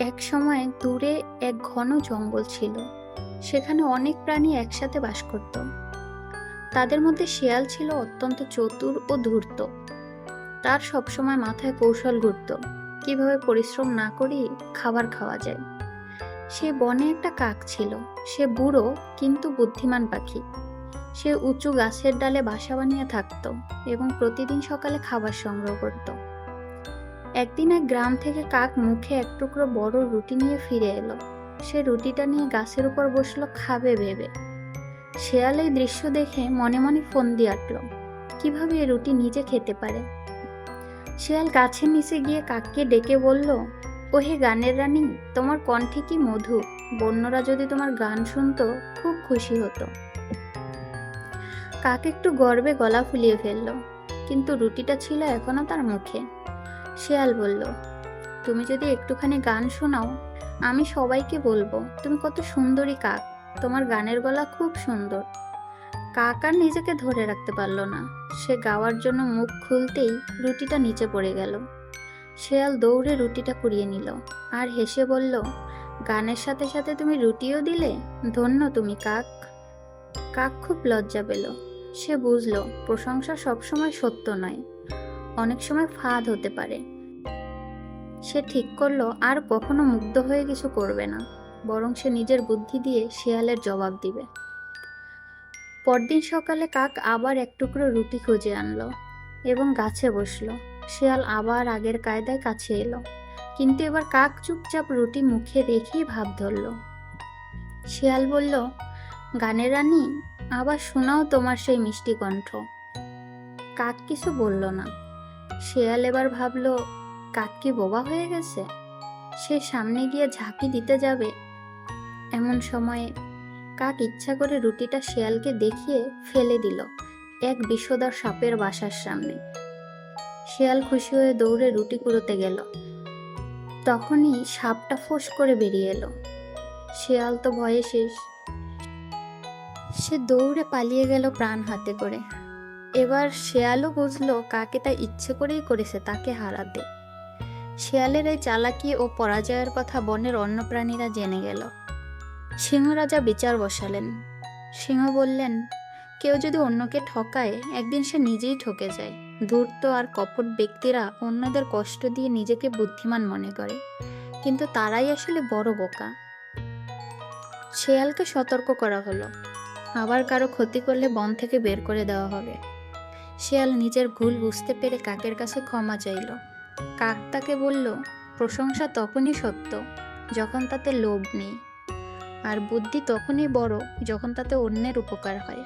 এক সময় দূরে এক ঘন জঙ্গল ছিল। সেখানে অনেক প্রাণী একসাথে বাস করত। তাদের মধ্যে শিয়াল ছিল অত্যন্ত চতুর ও ধূর্ত। তার সবসময় মাথায় কৌশল ঘুরত, কীভাবে পরিশ্রম না করেই খাবার খাওয়া যায়। সে বনে একটা কাক ছিল, সে বুড়ো কিন্তু বুদ্ধিমান পাখি। সে উঁচু গাছের ডালে বাসা বানিয়ে থাকত এবং প্রতিদিন সকালে খাবার সংগ্রহ করত। একদিন এক গ্রাম থেকে কাক মুখে এক টুকরো বড় রুটি নিয়ে ফিরে এলো। সে রুটিটা নিয়ে গাছের উপর বসল খাবে ভেবে। শেয়াল এই দৃশ্য দেখে মনে মনে ফোন দিয়ে আটল, কীভাবে এ রুটি নিজে খেতে পারে? শেয়াল গাছের নিচে গিয়ে কাককে ডেকে বলল ও হে গানের রানী, তোমার কণ্ঠে কি মধু? বন্যরা যদি তোমার গান শুনতো, খুব খুশি হতো। কাক একটু গর্বে গলা ফুলিয়ে ফেলল, কিন্তু রুটিটা ছিল এখনও তার মুখে। শেয়াল বলল, তুমি যদি একটুখানি গান শোনাও, আমি সবাইকে বলব, তুমি কত সুন্দরী কাক। তোমার গানের গলা খুব সুন্দর। কাক আর নিজেকে ধরে রাখতে পারল না। সে গাওয়ার জন্য মুখ খুলতেই রুটিটা নিচে পড়ে গেল। শেয়াল দৌড়ে রুটিটা কুড়িয়ে নিল আর হেসে বলল, গানের সাথে সাথে তুমি রুটিও দিলে? ধন্য তুমি কাক। কাক খুব লজ্জা পেল। সে বুঝলো, প্রশংসা সবসময় সত্য নয়। অনেক সময় ফাঁদ হতে পারে। সে ঠিক করল আর কখনো মুগ্ধ হয়ে কিছু করবে না, বরং সে নিজের বুদ্ধি দিয়ে শেয়ালের জবাব দিবে। পরদিন সকালে কাক আবার এক টুকরো রুটি খুঁজে আনলো এবং গাছে বসল। শেয়াল আবার আগের কায়দায় কাছে এলো, কিন্তু এবার কাক চুপচাপ রুটি মুখে রেখেই ভাব ধরল। শিয়াল বলল গানের রানী, আবার শোনাও তোমার সেই মিষ্টি কণ্ঠ। কাক কিছু বলল না। শেয়াল এবার ভাবলো কাক কি বোবা হয়ে গেছে? সে সামনে গিয়ে ঝাঁকি দিতে যাবে? এমন সময়ে কাক ইচ্ছা করে রুটিটা শেয়ালকে দেখিয়ে ফেলে দিল এক বিষধর সাপের বাসার সামনে। শেয়াল খুশি হয়ে দৌড়ে রুটি কুড়োতে গেল। তখনই সাপটা ফোঁস করে বেরিয়ে এলো। শেয়াল তো ভয়ে শেষ। সে দৌড়ে পালিয়ে গেল প্রাণ হাতে করে। এবার শেয়ালও বুঝলো কাকে তা ইচ্ছে করেই করেছে, তাকে হারাতে। শেয়ালের এই চালাকি ও পরাজয়ের কথা বনের অন্য প্রাণীরা জেনে গেল। সিংহ রাজা বিচার বসালেন। সিংহ বললেন, কেউ যদি অন্যকে ঠকায়, একদিন সে নিজেই ঠকে যায়। ধূর্ত আর কপট ব্যক্তিরা অন্যদের কষ্ট দিয়ে নিজেকে বুদ্ধিমান মনে করে। কিন্তু তারাই আসলে বড় বোকা। শেয়ালকে সতর্ক করা হলো। আবার কারও ক্ষতি করলে বন থেকে বের করে দেওয়া হবে। শেয়াল নিজের ভুল বুঝতে পেরে কাকের কাছে ক্ষমা চাইল। কাক তাকে বলল, প্রশংসা তখনই সত্য যখন তাতে লোভ নেই। আর বুদ্ধি তখনই বড় যখন তাতে অন্যের উপকার হয়।